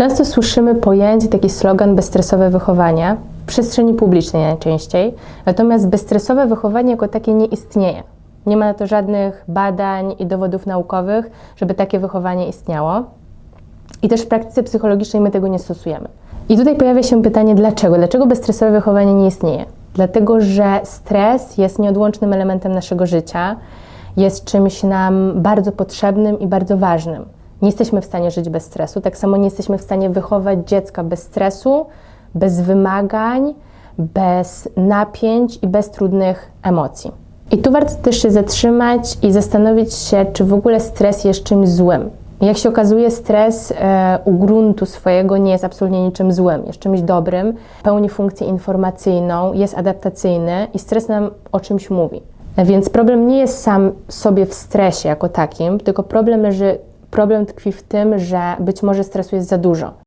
Często słyszymy pojęcie, taki slogan bezstresowe wychowanie w przestrzeni publicznej najczęściej, natomiast bezstresowe wychowanie jako takie nie istnieje. Nie ma na to żadnych badań i dowodów naukowych, żeby takie wychowanie istniało. I też w praktyce psychologicznej my tego nie stosujemy. I tutaj pojawia się pytanie, dlaczego? Dlaczego bezstresowe wychowanie nie istnieje? Dlatego, że stres jest nieodłącznym elementem naszego życia, jest czymś nam bardzo potrzebnym i bardzo ważnym. Nie jesteśmy w stanie żyć bez stresu, tak samo nie jesteśmy w stanie wychować dziecka bez stresu, bez wymagań, bez napięć i bez trudnych emocji. I tu warto też się zatrzymać i zastanowić się, czy w ogóle stres jest czymś złym. Jak się okazuje, stres e, u gruntu swojego nie jest absolutnie niczym złym, jest czymś dobrym, pełni funkcję informacyjną, jest adaptacyjny i stres nam o czymś mówi. Więc problem nie jest sam sobie w stresie jako takim, tylko problem leży, problem tkwi w tym, że być może stresu jest za dużo.